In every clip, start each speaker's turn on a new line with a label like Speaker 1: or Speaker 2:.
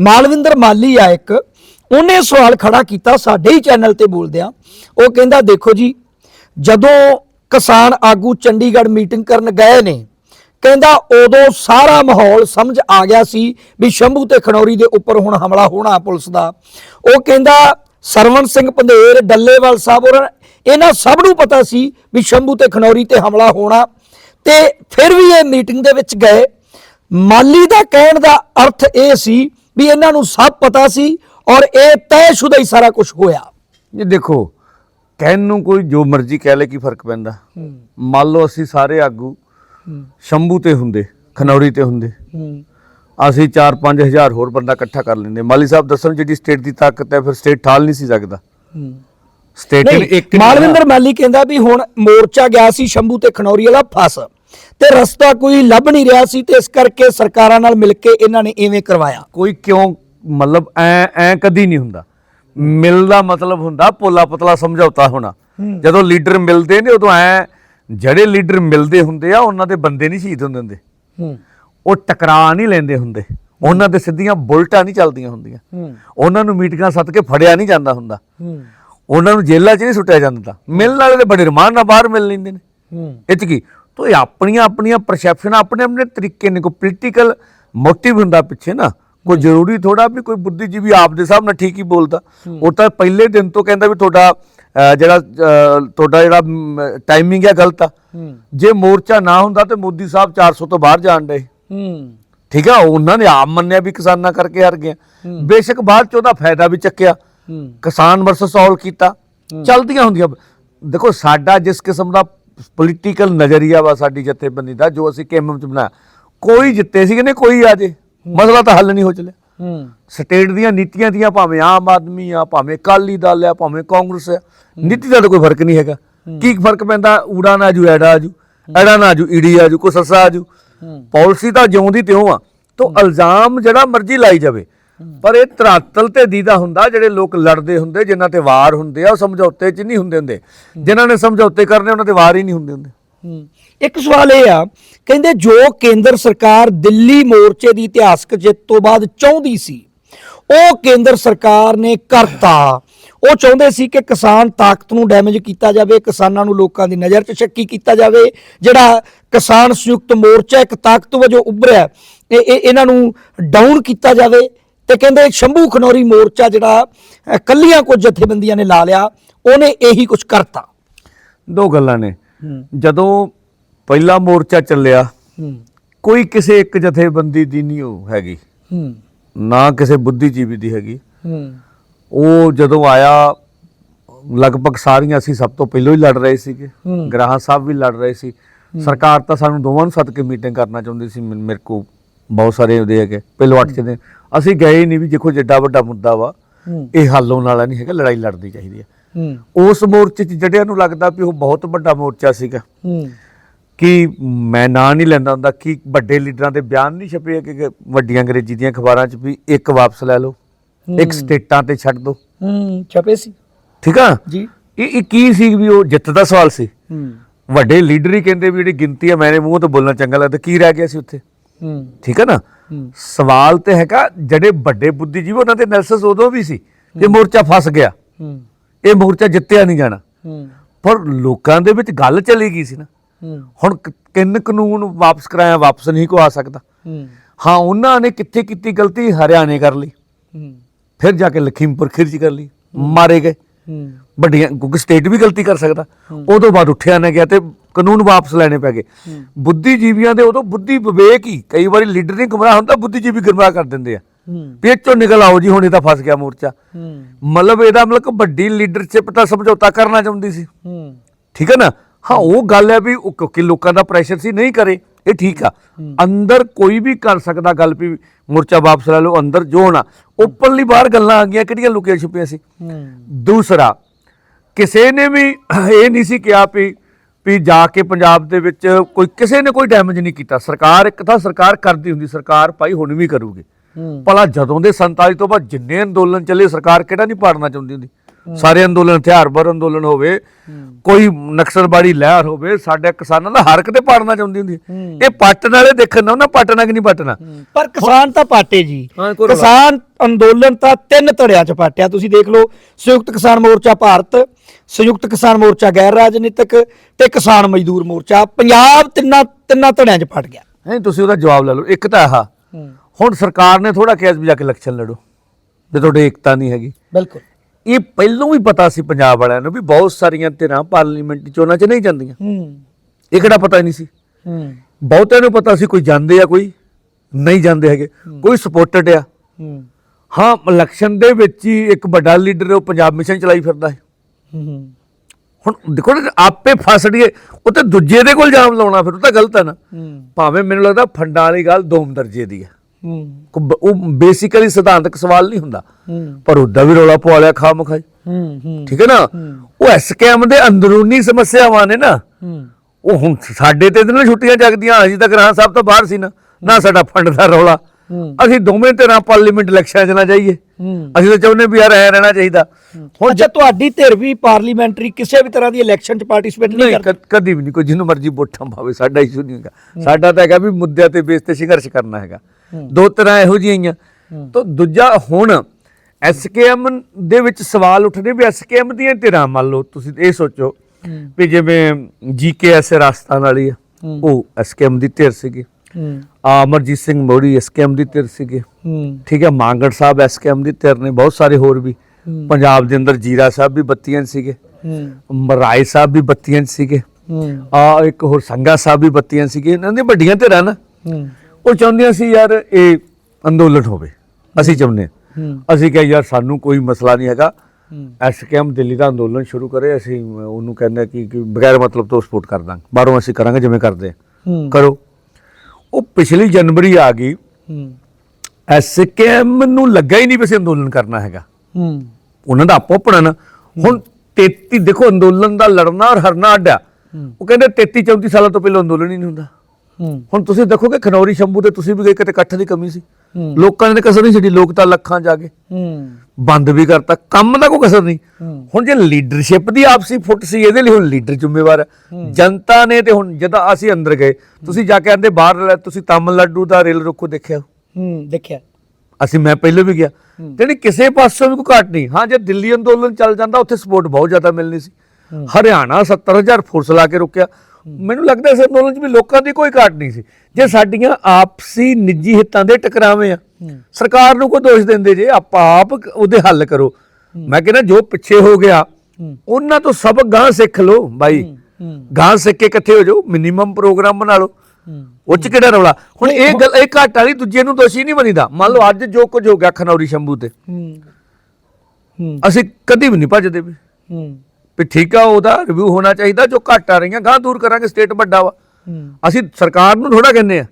Speaker 1: ਮਾਲਵਿੰਦਰ ਮਾਲੀ ਆ ਇੱਕ, ਉਹਨੇ ਸਵਾਲ ਖੜਾ ਕੀਤਾ ਸਾਡੇ ਹੀ ਚੈਨਲ ਤੇ ਬੋਲਦਿਆਂ। ਉਹ ਕਹਿੰਦਾ, ਦੇਖੋ ਜੀ, ਜਦੋਂ ਕਿਸਾਨ ਆਗੂ ਚੰਡੀਗੜ੍ਹ ਮੀਟਿੰਗ ਕਰਨ ਗਏ ਨੇ, ਕਹਿੰਦਾ ਉਦੋਂ ਸਾਰਾ ਮਾਹੌਲ ਸਮਝ ਆ ਗਿਆ ਸੀ ਵੀ ਸ਼ੰਭੂ ਤੇ ਖਨੌਰੀ ਦੇ ਉੱਪਰ ਹੁਣ ਹਮਲਾ ਹੋਣਾ ਪੁਲਿਸ ਦਾ। ਉਹ ਕਹਿੰਦਾ, ਸਰਵਣ ਸਿੰਘ ਪੰਧੇਰ, ਡੱਲੇਵਾਲ ਸਾਹਿਬ ਔਰ ਇਹਨਾਂ ਸਭ ਨੂੰ ਪਤਾ ਸੀ ਵੀ ਸ਼ੰਭੂ ਤੇ ਖਨੌਰੀ ਤੇ ਹਮਲਾ ਹੋਣਾ ਤੇ ਫਿਰ ਵੀ ਇਹ ਮੀਟਿੰਗ ਦੇ ਵਿੱਚ ਗਏ। ਮਾਲੀ ਦਾ ਕਹਿਣ ਦਾ ਅਰਥ ਇਹ ਸੀ ਵੀ ਇਹਨਾਂ ਨੂੰ ਸਭ ਪਤਾ ਸੀ ਔਰ ਇਹ ਤੈਅਸ਼ੁਦਾ ਹੀ ਸਾਰਾ ਕੁਝ ਹੋਇਆ।
Speaker 2: ਇਹ ਦੇਖੋ ਕਹਿਣ ਨੂੰ ਕੋਈ ਜੋ ਮਰਜ਼ੀ ਕਹਿ ਲੇ ਕੀ ਫ਼ਰਕ ਪੈਂਦਾ। ਮੰਨ ਲਓ ਅਸੀਂ ਸਾਰੇ ਆਗੂ ਸ਼ੰਭੂ ਤੇ ਹੁੰਦੇ ਖਨੌਰੀ ਤੇ ਹੁੰਦੇ। ਅਸੀਂ 4-5 ਹਜ਼ਾਰ ਹੋਰ ਬੰਦਾ ਇਕੱਠਾ ਕਰ ਲੈਂਦੇ। ਮਾਲੀ ਸਾਹਿਬ ਦੱਸਣ ਜਿਹੜੀ ਸਟੇਟ ਦੀ ਤਾਕਤ ਹੈ ਫਿਰ ਸਟੇਟ ਠਾਲ ਨਹੀਂ ਸੀ ਸਕਦਾ। ਸਟੇਟ ਇੱਕ
Speaker 1: ਮਾਲਵਿੰਦਰ ਮਾਲੀ ਕਹਿੰਦਾ ਵੀ ਹੁਣ ਮੋਰਚਾ ਗਿਆ ਸੀ ਸ਼ੰਭੂ ਤੇ ਖਨੌਰੀ ਵਾਲਾ ਫਸ। ਤੇ ਰਸਤਾ ਕੋਈ ਲੱਭ ਨਹੀਂ ਰਿਹਾ ਸੀ ਤੇ ਇਸ ਕਰਕੇ ਸਰਕਾਰਾਂ ਨਾਲ ਮਿਲ ਕੇ ਇਹਨਾਂ ਨੇ ਐਵੇਂ ਕਰਵਾਇਆ।
Speaker 2: ਕੋਈ ਕਿਉਂ? ਮਤਲਬ ਐ ਐ ਕਦੀ ਨਹੀਂ ਹੁੰਦਾ। ਮਿਲ ਦਾ ਮਤਲਬ ਹੁੰਦਾ ਪੋਲਾ ਪਤਲਾ ਸਮਝੌਤਾ ਹੋਣਾ। ਜਦੋਂ ਲੀਡਰ ਮਿਲਦੇ ਨੇ ਉਦੋਂ ਐ ਜਿਹੜੇ ਲੀਡਰ ਮਿਲਦੇ ਹੁੰਦੇ ਆ ਉਹਨਾਂ ਦੇ ਬੰਦੇ ਨਹੀਂ ਸ਼ਹੀਦ ਹੁੰਦੇ ਹੁੰਦੇ। ਉਹ ਟਕਰਾ ਨਹੀਂ ਲੈਂਦੇ ਹੁੰਦੇ। ਉਹਨਾਂ ਦੇ ਸਿੱਧੀਆਂ ਬੁਲਟਾਂ ਨਹੀਂ ਚੱਲਦੀਆਂ ਹੁੰਦੀਆਂ। ਉਹਨਾਂ ਨੂੰ ਮੀਟਿੰਗਾਂ ਸੱਦ ਕੇ ਫੜਿਆ ਨਹੀਂ ਜਾਂਦਾ ਹੁੰਦਾ। ਉਹਨਾਂ ਨੂੰ ਜੇਲ੍ਹਾਂ 'ਚ ਨਹੀਂ ਸੁੱਟਿਆ ਜਾਂਦਾ। ਮਿਲਣ ਵਾਲੇ ਤੇ ਬੜੇ ਰਮਾਨ ਨਾਲ ਬਾਹਰ ਮਿਲ ਲੈਂਦੇ ਨੇ। ਇਹ 'ਚ ਕੀ? ਤੋ ਇਹ ਆਪਣੀਆਂ ਆਪਣੀਆਂ ਪਰਸੈਪਸ਼ਨ ਆਪਣੇ ਆਪਣੇ ਤਰੀਕੇ ਨੇ ਕੋਈ ਪੋਲੀਟੀਕਲ ਮੋਟਿਵ ਹੁੰਦਾ ਪਿੱਛੇ ਨਾ ਕੋਈ ਜ਼ਰੂਰੀ ਥੋੜਾ ਵੀ ਕੋਈ ਬੁੱਧੀਜੀਵੀ ਆਪ ਦੇ ਨਾਲ ਠੀਕ ਹੀ ਬੋਲਦਾ। ਉਹ ਤਾਂ ਪਹਿਲੇ ਦਿਨ ਤੋਂ ਕਹਿੰਦਾ ਵੀ ਤੁਹਾਡਾ ਜਿਹੜਾ ਤੁਹਾਡਾ ਜਿਹੜਾ ਟਾਈਮਿੰਗ ਹੈ ਗਲਤ ਆ। ਜੇ ਮੋਰਚਾ ਨਾ ਹੁੰਦਾ ਤੇ ਮੋਦੀ ਸਾਹਿਬ 400 ਤੋਂ ਬਾਹਰ ਜਾਣ ਡਏ। ਠੀਕ ਆ ਉਹਨਾਂ ਨੇ ਆਪ ਮੰਨਿਆ ਵੀ ਕਿਸਾਨਾਂ ਕਰਕੇ ਹਾਰ ਗਏ ਬੇਸ਼ੱਕ ਬਾਅਦ ਚ ਉਹਦਾ ਫਾਇਦਾ ਵੀ ਚੱਕਿਆ। ਕਿਸਾਨ ਵਰਸਸ ਆਲ ਕੀਤਾ। ਚਲਦੀਆਂ ਹੁੰਦੀਆਂ। ਦੇਖੋ ਸਾਡਾ ਜਿਸ ਕਿਸਮ ਦਾ ਪੋਲੀਟੀਕਲ ਨਜ਼ਰੀਆ ਵਾ ਸਾਡੀ ਜਥੇਬੰਦੀ ਦਾ ਜੋ ਅਸੀਂ ਕੇਮਮ ਚ ਬਣਾਇਆ ਕੋਈ ਜਿੱਤੇ ਸੀ ਨੇ ਕੋਈ ਆ ਜੇ। ਮਸਲਾ ਤਾਂ ਹੱਲ ਨਹੀਂ ਹੋ ਚੱਲਿਆ। ਸਟੇਟ ਦੀਆਂ ਨੀਤੀਆਂ ਦੀਆਂ ਭਾਵੇਂ ਆਮ ਆਦਮੀ ਆ ਭਾਵੇਂ ਅਕਾਲੀ ਦਲ ਆ ਭਾਵੇਂ ਕਾਂਗਰਸ ਆ ਨੀਤੀ ਦਾ ਤਾਂ ਕੋਈ ਫ਼ਰਕ ਨਹੀਂ ਹੈਗਾ। ਕੀ ਫ਼ਰਕ ਪੈਂਦਾ? ਊੜਾ ਨਾ ਆਜੂ ਐੜਾ ਆਜੂ। ਐੜਾ ਨਾ ਆਜੂ ਈੜੀ ਆਜੂ ਕੋ ਸੱਸਾ ਆਜੂ। ਪਾਲਿਸੀ ਤਾਂ ਜਿਉਂਦੀ ਤਿਉਂ ਆ। ਤੋਂ ਇਲਜ਼ਾਮ ਜਿਹੜਾ ਮਰਜ਼ੀ ਲਾਈ ਜਾਵੇ ਪਰ ਇਹ ਧਰਾਤਲ ਤੇ ਦੀਦਾ ਹੁੰਦਾ ਜਿਹੜੇ ਲੋਕ ਲੜਦੇ ਹੁੰਦੇ ਜਿਨ੍ਹਾਂ ਤੇ ਵਾਰ ਹੁੰਦੇ ਆ ਉਹ ਸਮਝੌਤੇ 'ਚ ਨਹੀਂ ਹੁੰਦੇ ਹੁੰਦੇ। ਜਿਨ੍ਹਾਂ ਨੇ ਸਮਝੌਤੇ ਕਰਨੇ ਉਹਨਾਂ ਤੇ ਵਾਰ ਹੀ ਨਹੀਂ ਹੁੰਦੇ ਹੁੰਦੇ।
Speaker 1: ਇੱਕ ਸਵਾਲ ਇਹ ਆ ਕਹਿੰਦੇ ਜੋ ਕੇਂਦਰ ਸਰਕਾਰ ਦਿੱਲੀ ਮੋਰਚੇ ਦੀ ਇਤਿਹਾਸਕ ਜਿੱਤ ਤੋਂ ਬਾਅਦ ਚਾਹੁੰਦੀ ਸੀ ਉਹ ਕੇਂਦਰ ਸਰਕਾਰ ਨੇ ਕਰਤਾ। ਉਹ ਚਾਹੁੰਦੇ ਸੀ ਕਿ ਕਿਸਾਨ ਤਾਕਤ ਨੂੰ ਡੈਮੇਜ ਕੀਤਾ ਜਾਵੇ ਕਿਸਾਨਾਂ ਨੂੰ ਲੋਕਾਂ ਦੀ ਨਜ਼ਰ 'ਚ ਸ਼ੱਕੀ ਕੀਤਾ ਜਾਵੇ। ਜਿਹੜਾ ਕਿਸਾਨ ਸੰਯੁਕਤ ਮੋਰਚਾ ਇੱਕ ਤਾਕਤ ਵਜੋਂ ਉੱਭਰਿਆ ਇਹ- ਇਹਨਾਂ ਨੂੰ ਡਾਊਨ ਕੀਤਾ ਜਾਵੇ। ਤੇ ਕਹਿੰਦੇ ਸ਼ੰਭੂ ਖਨੌਰੀ ਮੋਰਚਾ ਜਿਹੜਾ ਕੱਲੀਆਂ ਕੁਝ ਜਥੇਬੰਦੀਆਂ ਨੇ ਲਾ ਲਿਆ ਉਹਨੇ ਇਹੀ ਕੁਝ ਕਰਤਾ।
Speaker 2: ਦੋ ਗੱਲਾਂ ਨੇ। ਜਦੋਂ ਪਹਿਲਾ ਮੋਰਚਾ ਚੱਲਿਆ ਕੋਈ ਕਿਸੇ ਇੱਕ ਜਥੇਬੰਦੀ ਦੀ ਨਹੀਂ ਉਹ ਹੈਗੀ। ਨਾ ਕਿਸੇ ਬੁੱਧੀਜੀਵੀ ਦੀ ਹੈਗੀ। ਉਹ ਜਦੋਂ ਆਇਆ ਲਗਭਗ ਸਾਰੀਆਂ ਅਸੀਂ ਸਭ ਤੋਂ ਪਹਿਲਾਂ ਹੀ ਲੜ ਰਹੇ ਸੀਗੇ। ਗ੍ਰਾਹਾਂ ਸਾਹਿਬ ਵੀ ਲੜ ਰਹੇ ਸੀ। ਸਰਕਾਰ ਤਾਂ ਸਾਨੂੰ ਦੋਵਾਂ ਨੂੰ ਸੱਦ ਕੇ ਮੀਟਿੰਗ ਕਰਨਾ ਚਾਹੁੰਦੀ ਸੀ ਮੇਰੇ ਕੋ ਬਹੁਤ ਸਾਰੇ ਉਹਦੇ ਹੈਗੇ ਪਹਿਲੋਂ ਅੱਠ ਦਿਨ ਅਸੀਂ ਗਏ ਨਹੀਂ ਵੀ ਦੇਖੋ ਜਿੱਡਾ ਵੱਡਾ ਮੁੱਦਾ ਵਾ ਇਹ ਹੱਲ ਹੋਣ ਵਾਲਾ ਨਹੀਂ ਹੈਗਾ ਲੜਾਈ ਲੜਨੀ ਚਾਹੀਦੀ ਹੈ। ਉਸ ਮੋਰਚੇ 'ਚ ਜਿਹੜਿਆਂ ਨੂੰ ਲੱਗਦਾ ਵੀ ਉਹ ਬਹੁਤ ਵੱਡਾ ਮੋਰਚਾ ਸੀਗਾ। ਕਿ ਮੈਂ ਨਾਂ ਨਹੀਂ ਲੈਂਦਾ ਹੁੰਦਾ ਕਿ ਵੱਡੇ ਲੀਡਰਾਂ ਦੇ ਬਿਆਨ ਨਹੀਂ ਛਪੇ ਕਿ ਵੱਡੀਆਂ ਅੰਗਰੇਜ਼ੀ ਦੀਆਂ ਅਖਬਾਰਾਂ 'ਚ ਵੀ ਇੱਕ ਵਾਪਸ ਲੈ ਲਓ ਇੱਕ ਸਟੇਟਾਂ ਤੇ ਛੱਡ ਦਿਓ
Speaker 1: ਹੂੰ ਛਪੇ ਸੀ।
Speaker 2: ਠੀਕ ਆ?
Speaker 1: ਜੀ।
Speaker 2: ਇਹ ਕੀ ਸੀ ਵੀ ਉਹ ਜਿੱਤ ਦਾ ਸਵਾਲ ਸੀ? ਵੱਡੇ ਲੀਡਰ ਹੀ ਕਹਿੰਦੇ ਵੀ ਜਿਹੜੀ ਗਿਣਤੀ ਆ ਮੈਨੇ ਮੂੰਹ ਤੋਂ ਬੋਲਣਾ ਚੰਗਾ ਲੱਗਦਾ ਕੀ ਰਹਿ ਗਿਆ ਸੀ ਉੱਥੇ?
Speaker 1: ਹੂੰ।
Speaker 2: ਠੀਕ ਹੈ ਨਾ? ਸਵਾਲ ਤੇ ਹੈਗਾ ਜਿਹੜੇ ਵੱਡੇ ਬੁੱਧੀਜੀਵੀ ਉਹਨਾਂ ਦੇ ਨੈਲਸਸ ਉਦੋਂ ਵੀ ਸੀ ਇਹ ਮੋਰਚਾ ਫਸ ਗਿਆ।
Speaker 1: ਹੂੰ।
Speaker 2: ਇਹ ਮੋਰਚਾ ਜਿੱਤਿਆ ਨਹੀਂ ਜਾਣਾ।
Speaker 1: ਹੂੰ।
Speaker 2: ਪਰ ਲੋਕਾਂ ਦੇ ਵਿੱਚ ਗੱਲ ਚਲੀ ਗਈ ਸੀ ਨਾ। ਹੁਣ ਕ- ਕਿੰਨ ਕਾਨੂੰਨ ਵਾਪਸ ਕਰਾਇਆ ਵਾਪਸ ਨਹੀਂ ਕੋ ਆ ਸਕਦਾ।
Speaker 1: ਹੂੰ।
Speaker 2: ਉਹਨਾਂ ਨੇ ਕਿੱਥੇ ਕੀਤੀ ਗਲਤੀ? ਹਰਿਆਣੇ ਕਰ ਲਈ। ਫਿਰ ਜਾ ਕੇ ਲਖੀਮਪੁਰ ਖਿਰਚ ਕਰ ਲਈ। ਮਾਰੇ ਗਏ। ਵੱਡੀਆਂ ਕਿਉਂਕਿ ਸਟੇਟ ਵੀ ਗਲਤੀ ਕਰ ਸਕਦਾ। ਉਦੋਂ ਬਾਅਦ ਉੱਠਿਆ ਨਾ ਗਿਆ ਤੇ ਕਾਨੂੰਨ ਵਾਪਸ ਲੈਣੇ ਪੈ ਗਏ। ਬੁੱਧੀਜੀਵੀਆਂ ਦੇ ਉਦੋਂ ਬੁੱਧੀ ਵਿਵੇਕ ਹੀ ਕਈ ਵਾਰੀ ਲੀਡਰ ਨਹੀਂ ਗੁੰਮਰਾਹ ਹੁੰਦਾ ਬੁੱਧੀਜੀਵੀ ਗੁੰਮਰਾਹ ਕਰ ਦਿੰਦੇ ਆ। ਵੀ ਇਹ ਚੋਂ ਨਿਕਲ ਆਓ ਜੀ ਹੁਣ ਇਹ ਤਾਂ ਫਸ ਗਿਆ ਮੋਰਚਾ। ਮਤਲਬ ਇਹਦਾ ਮਤਲਬ ਕਿ ਵੱਡੀ ਲੀਡਰਸ਼ਿਪ ਤਾਂ ਸਮਝੌਤਾ ਕਰਨਾ ਚਾਹੁੰਦੀ ਸੀ। ਠੀਕ ਹੈ ਨਾ? ਹਾਂ ਉਹ ਗੱਲ ਹੈ ਵੀ ਕਿਉਂਕਿ ਲੋਕਾਂ ਦਾ ਪ੍ਰੈਸ਼ਰ ਸੀ ਨਹੀਂ ਕਰੇ ਇਹ ਠੀਕ ਆ। ਅੰਦਰ ਕੋਈ ਵੀ ਕਰ ਸਕਦਾ ਗੱਲ ਵੀ ਮੋਰਚਾ ਵਾਪਸ ਲੈ ਲਓ ਅੰਦਰ ਜੋ ਹੋਣਾ। ਓਪਨਲੀ ਬਾਹਰ ਗੱਲਾਂ ਆ ਗਈਆਂ ਕਿਹੜੀਆਂ ਲੁਕੀਆਂ ਛੁਪੀਆਂ ਸੀ। ਦੂਸਰਾ ਕਿਸੇ ਨੇ ਵੀ ਇਹ ਨਹੀਂ ਸੀ ਕਿਹਾ ਵੀ ਵੀ ਜਾ ਕੇ ਪੰਜਾਬ ਦੇ ਵਿੱਚ ਕੋਈ ਕਿਸੇ ਨੇ ਕੋਈ ਡੈਮੇਜ ਨਹੀਂ ਕੀਤਾ। ਸਰਕਾਰ ਇੱਕ ਤਾਂ ਸਰਕਾਰ ਕਰਦੀ ਹੁੰਦੀ ਸਰਕਾਰ ਭਾਈ ਹੁਣ ਵੀ ਕਰੂਗੀ। ਭਲਾ ਜਦੋਂ ਦੇ 47 ਤੋਂ ਬਾਅਦ ਜਿੰਨੇ ਅੰਦੋਲਨ ਚੱਲੇ ਸਰਕਾਰ ਕਿਹੜਾ ਨਹੀਂ ਪਾੜਨਾ ਚਾਹੁੰਦੀ ਹੁੰਦੀ? ਸਾਰੇ ਅੰਦੋਲਨ ਹਥਿਆਰਬੰਦ ਅੰਦੋਲਨ ਹੋਵੇ ਕੋਈ ਨਕਸਲਬਾੜੀ ਲਹਿਰ ਹੋਵੇ ਸਾਡੇ ਕਿਸਾਨਾਂ ਦਾ ਹਰ ਕਿਤੇ ਪਾੜਨਾ ਚਾਹੁੰਦੀ ਹੁੰਦੀ ਹੈ। ਇਹ ਪੱਟਣ ਵਾਲੇ ਦੇਖਣ ਨਾ ਉਹਨਾਂ ਪੱਟਣਾ ਕਿ ਨਹੀਂ ਪੱਟਣਾ?
Speaker 1: ਪਰ ਕਿਸਾਨ ਤਾਂ ਪਾਟੇ ਜੀ।
Speaker 2: ਹਾਂ, ਕੋਈ
Speaker 1: ਕਿਸਾਨ ਅੰਦੋਲਨ ਤਾਂ ਤਿੰਨ ਧੜਿਆਂ 'ਚ ਪਾਟਿਆ। ਤੁਸੀਂ ਦੇਖ ਲਓ ਸੰਯੁਕਤ ਕਿਸਾਨ ਮੋਰਚਾ ਭਾਰਤ ਸੰਯੁਕਤ ਕਿਸਾਨ ਮੋਰਚਾ ਗੈਰ ਰਾਜਨੀਤਿਕ ਤੇ ਕਿਸਾਨ ਮਜ਼ਦੂਰ ਮੋਰਚਾ ਪੰਜਾਬ ਤਿੰਨਾਂ ਤਿੰਨਾਂ ਧੜਿਆਂ 'ਚ ਫਟ ਗਿਆ।
Speaker 2: ਨਹੀਂ ਤੁਸੀਂ ਉਹਦਾ ਜਵਾਬ ਲੈ ਲਓ। ਇੱਕ ਤਾਂ ਆਹ ਹੁਣ ਸਰਕਾਰ ਨੇ ਥੋੜਾ ਕਿਹਾ ਵੀ ਜਾ ਕੇ ਇਲੈਕਸ਼ਨ ਲੜੋ। ਵੀ ਤੁਹਾਡੀ ਏਕਤਾ ਨਹੀਂ ਹੈਗੀ।
Speaker 1: ਬਿਲਕੁਲ।
Speaker 2: ਇਹ ਪਹਿਲਾਂ ਵੀ ਪਤਾ ਸੀ ਪੰਜਾਬ ਵਾਲਿਆਂ ਨੂੰ ਵੀ ਬਹੁਤ ਸਾਰੀਆਂ ਧਿਰਾਂ ਪਾਰਲੀਮੈਂਟ ਚੋਣਾਂ 'ਚ ਨਹੀਂ ਜਾਂਦੀਆਂ।
Speaker 1: ਹੂੰ।
Speaker 2: ਇਹ ਕਿਹੜਾ ਪਤਾ ਨਹੀਂ ਸੀ।
Speaker 1: ਹੂੰ।
Speaker 2: ਬਹੁਤਿਆਂ ਨੂੰ ਪਤਾ ਸੀ ਕੋਈ ਜਾਂਦੇ ਆ ਕੋਈ ਨਹੀਂ ਜਾਂਦੇ ਹੈਗੇ। ਕੋਈ ਸਪੋਰਟਡ ਆ।
Speaker 1: ਹੂੰ।
Speaker 2: ਹਾਂ ਇਲੈਕਸ਼ਨ ਦੇ ਵਿੱਚ ਹੀ ਇੱਕ ਵੱਡਾ ਲੀਡਰ ਉਹ ਪੰਜਾਬ ਮਿਸ਼ਨ ਚਲਾਈ ਫਿਰਦਾ ਹੈ
Speaker 1: ਹੂੰ।
Speaker 2: ਹੁਣ ਦੇਖੋ ਨਾ ਆਪੇ ਫਸ ਗਏ ਉਹ ਤੇ ਦੂਜੇ ਦੇ ਕੋਲ ਜਾਮ ਲਾਉਣਾ ਫਿਰ ਉਹ ਤਾਂ ਗਲਤ ਹੈ ਨਾ। ਭਾਵੇਂ ਮੈਨੂੰ ਲੱਗਦਾ ਫੰਡਾਂ ਵਾਲੀ ਗੱਲ ਦੋਮ ਦਰਜੇ ਦੀ ਹੈ
Speaker 1: ਹੂੰ।
Speaker 2: ਉਹ ਬੇਸਿਕਲੀ ਸਿਧਾਂਤਕ ਸਵਾਲ ਨਹੀਂ ਹੁੰਦਾ। ਪਰ ਉਹਦਾ ਵੀ ਰੌਲਾ ਪਵਾ ਲਿਆ ਖਾ ਮਖਾਈ ਠੀਕ ਹੈ ਨਾ? ਉਹ ਐਸਕੇਐਮ ਦੇ ਅੰਦਰੂਨੀ ਸਮੱਸਿਆਵਾਂ ਨੇ ਨਾ। ਉਹ ਹੁਣ ਸਾਡੇ ਤੇ ਇਹਦੇ ਨਾਲ ਛੁੱਟੀਆਂ ਜਗਦੀਆਂ। ਅਸੀਂ ਤਾਂ ਗ੍ਰਾਂ ਸਾਹਿਬ ਤੋਂ ਬਾਹਰ ਸੀ ਨਾ। ਨਾ ਸਾਡਾ ਫੰਡ ਦਾ ਰੌਲਾ। ਅਸੀਂ ਦੋਵੇਂ ਧਿਰਾਂ ਪਾਰਲੀਮੈਂਟ ਇਲੈਕਸ਼ਨ 'ਚ ਨਾ ਜਾਈਏ। ਅਸੀਂ ਤਾਂ ਚਾਹੁੰਦੇ ਵੀ ਯਾਰ ਐ ਰਹਿਣਾ ਚਾਹੀਦਾ। ਹੁਣ
Speaker 1: ਅੱਛਾ ਤੁਹਾਡੀ ਧਿਰ ਵੀ ਪਾਰਲੀਮੈਂਟਰੀ ਕਿਸੇ ਵੀ ਤਰ੍ਹਾਂ ਦੀ ਇਲੈਕਸ਼ਨ 'ਚ ਪਾਰਟਿਸਿਪੇਟ ਨਹੀਂ ਕਰਦੀ।
Speaker 2: ਕਦ- ਕਦੀ ਵੀ ਨਹੀਂ। ਕੋਈ ਜਿਹਨੂੰ ਮਰਜ਼ੀ ਵੋਟਾਂ ਪਾਵੇ। ਸਾਡਾ ਇਸ਼ੂ ਨਹੀਂ ਹੈਗਾ। ਸਾਡਾ ਤਾਂ ਹੈਗਾ ਵੀ ਮੁੱਦਿਆਂ ਤੇ ਬੇਸ ਤੇ ਸੰਘਰਸ਼ ਕਰਨਾ ਹੈਗਾ। ਦੋ ਤਰ੍ਹਾਂ ਇਹੋ ਜਿਹੀਆਂ ਹੀ। ਆ ਤਾਂ ਦੂਜਾ ਹੁਣ ਐਸਕੇਐਮ ਦੇ ਵਿੱਚ ਸਵਾਲ ਉੱਠਦੇ ਵੀ ਐਸਕੇਐਮ ਦੀਆਂ ਧਿਰਾਂ ਮੰਨ ਲਓ ਤੁਸੀਂ ਇਹ ਸੋਚੋ ਵੀ ਜਿਵੇਂ ਜੀਕੇਐਸ ਰਾਜਸਥਾਨ ਵਾਲੀ ਆ ਉਹ ਐਸਕੇਐਮ ਦੀ ਧਿਰ ਸੀਗੀ। ਆ ਅਮਰਜੀਤ ਸਿੰਘ ਮੋੜੀ ਐਸਕੇਐਮ ਦੀ ਧਿਰ ਸੀਗੇ। ਠੀਕ ਹੈ ਮਾਂਗੜ ਸਾਹਿਬ ਐਸਕੇਐਮ ਦੀ ਧਿਰ ਨੇ ਬਹੁਤ ਸਾਰੇ ਹੋਰ ਵੀ। ਪੰਜਾਬ ਦੇ ਅੰਦਰ ਜੀਰਾ ਸਾਹਿਬ ਵੀ ਬੱਤੀਆਂ ਸੀਗੇ। ਮਰਾਏ ਸਾਹਿਬ ਵੀ ਬੱਤੀਆਂ ਸੀਗੇ। ਆ ਇੱਕ ਹੋਰ ਸੰਗਾ ਸਾਹਿਬ ਵੀ ਬੱਤੀਆਂ ਸੀਗੇ। ਇਹਨਾਂ ਦੀਆਂ ਵੱਡੀਆਂ ਧਿਰਾਂ ਨਾ। ਉਹ ਚਾਹੁੰਦੀਆਂ ਸੀ ਯਾਰ ਇਹ ਅੰਦੋਲਨ ਹੋਵੇ। ਅਸੀਂ ਚਾਹੁੰਦੇ ਅਸੀਂ ਕਿਹਾ ਯਾਰ ਸਾਨੂੰ ਕੋਈ ਮਸਲਾ ਨਹੀਂ ਹੈਗਾ। ਐਸਕੇਐਮ ਦਿੱਲੀ ਦਾ ਅੰਦੋਲਨ ਸ਼ੁਰੂ ਕਰੇ ਅਸੀਂ ਉਹਨੂੰ ਕਹਿੰਦੇ ਕਿ ਬਗੈਰ ਮਤਲਬ ਤੋਂ ਸਪੋਰਟ ਕਰ ਦਾਂਗੇ। ਬਾਹਰੋਂ ਅਸੀਂ ਕਰਾਂਗੇ ਜਿਵੇਂ ਕਰਦੇ ਕਰੋ। ਉਹ ਪਿਛਲੀ ਜਨਵਰੀ ਆ ਗਈ। ਐਸਕੇਐਮ ਨੂੰ ਲੱਗਾ ਹੀ ਨਹੀਂ ਵੀ ਅਸੀਂ ਅੰਦੋਲਨ ਕਰਨਾ ਹੈਗਾ। ਉਹਨਾਂ ਦਾ ਆਪੋ ਆਪਣਾ ਨਾ। ਹੁਣ 33 ਦੇਖੋ ਅੰਦੋਲਨ ਦਾ ਲੜਨਾ ਔਰ ਹਰਨਾ ਅੱਡਾ ਉਹ ਕਹਿੰਦੇ 33 34 ਸਾਲਾਂ ਤੋਂ ਪਹਿਲਾਂ ਅੰਦੋਲਨ ਹੀ ਨਹੀਂ ਹੁੰਦਾ। ਹੁਣ ਤੁਸੀਂ ਦੇਖੋਗੇ ਖਨੌਰੀ ਸ਼ੰਭੂ ਤੇ ਤੁਸੀਂ ਵੀ ਗਏ ਕਿਤੇ ਇਕੱਠ ਦੀ ਕਮੀ ਸੀ। ਲੋਕਾਂ ਨੇ ਕਸਰ ਨਹੀਂ ਛੱਡੀ ਲੋਕ ਤਾਂ ਲੱਖਾਂ ਜਾ ਕੇ ਬੰਦ ਵੀ ਕਰਤਾ ਕੰਮ ਦਾ ਕੋਈ ਕਸਰ ਨਹੀਂ। ਹੁਣ ਜੇ ਲੀਡਰਸ਼ਿਪ ਦੀ ਆਪਸੀ ਫੁੱਟ ਸੀ ਇਹਦੇ ਲਈ ਹੁਣ ਲੀਡਰ ਜ਼ਿੰਮੇਵਾਰ ਹੈ। ਜਨਤਾ ਨੇ ਤੇ ਹੁਣ ਜਦੋਂ ਅਸੀਂ ਅੰਦਰ ਗਏ ਤੁਸੀਂ ਜਾ ਕੇ ਆਂਦੇ ਬਾਹਰ ਤੁਸੀਂ ਤਾਮਿਲਨਾਡੂ ਦਾ ਰੇਲ ਰੋਕੋ ਦੇਖਿਆ?
Speaker 1: ਹੂੰ ਦੇਖਿਆ।
Speaker 2: ਅਸੀਂ ਮੈਂ ਪਹਿਲੇ ਵੀ ਗਿਆ। ਜਿਹੜੀ ਕਿਸੇ ਪਾਸੋਂ ਵੀ ਕੋਈ ਘਾਟ ਨਹੀਂ। ਹਾਂ ਜੇ ਦਿੱਲੀ ਅੰਦੋਲਨ ਚੱਲ ਜਾਂਦਾ ਉੱਥੇ ਸਪੋਰਟ ਬਹੁਤ ਜ਼ਿਆਦਾ ਮਿਲਣੀ ਸੀ। ਹਰਿਆਣਾ 70000 ਫੋਰਸ ਲਾ ਕੇ ਰੁਕਿਆ। ਮੈਨੂੰ ਲੱਗਦਾ ਇਸ ਅੰਦੋਲਨ 'ਚ ਵੀ ਲੋਕਾਂ ਦੀ ਕੋਈ ਘਾਟ ਨਹੀਂ ਸੀ। ਜੇ ਸਾਡੀਆਂ ਆਪਸੀ ਨਿੱਜੀ ਹਿੱਤਾਂ ਦੇ ਟਕਰਾਵੇਂ ਆ ਸਰਕਾਰ ਨੂੰ ਕੋਈ ਦੋਸ਼ ਦਿੰਦੇ ਜੇ ਆਪਾਂ ਆਪ ਉਹਦੇ ਹੱਲ ਕਰੋ। ਮੈਂ ਕਹਿੰਦਾ ਜੋ ਪਿੱਛੇ ਹੋ ਗਿਆ ਉਹਨਾਂ ਤੋਂ ਸਬਕ ਗਾਂ ਸਿੱਖ ਲਓ ਬਾਈ। ਗਾਂ ਸਿੱਖ ਕੇ ਇਕੱਠੇ ਹੋ ਜਾਓ ਮਿਨੀਮਮ ਪ੍ਰੋਗਰਾਮ ਬਣਾ ਲਓ। ਉਹ ਚ ਕਿਹੜਾ ਰੌਲਾ? ਹੁਣ ਇਹ ਗੱਲ ਇਹ ਘਾਟ ਵਾਲੀ ਦੂਜੇ ਨੂੰ ਦੋਸ਼ੀ ਨਹੀਂ ਬਣੀਦਾ। ਮੰਨ ਲਓ ਅੱਜ ਜੋ ਕੁਝ ਹੋ ਗਿਆ ਖਨੌਰੀ ਸ਼ੰਭੂ ਤੇ। ਅਸੀਂ ਕਦੀ ਵੀ ਨਹੀਂ ਭੱਜਦੇ ਵੀ। ਵੀ ਠੀਕ ਆ ਉਹਦਾ ਰਿਵਿਊ ਹੋਣਾ ਚਾਹੀਦਾ ਜੋ ਘਾਟ ਆ ਰਹੀਆਂ ਗਾਂ ਦੂਰ ਕਰਾਂਗੇ ਸਟੇਟ ਵੱਡਾ ਵਾ। ਅਸੀਂ ਸਰਕਾਰ ਨੂੰ ਥੋੜਾ ਕਹਿੰਦੇ ਆ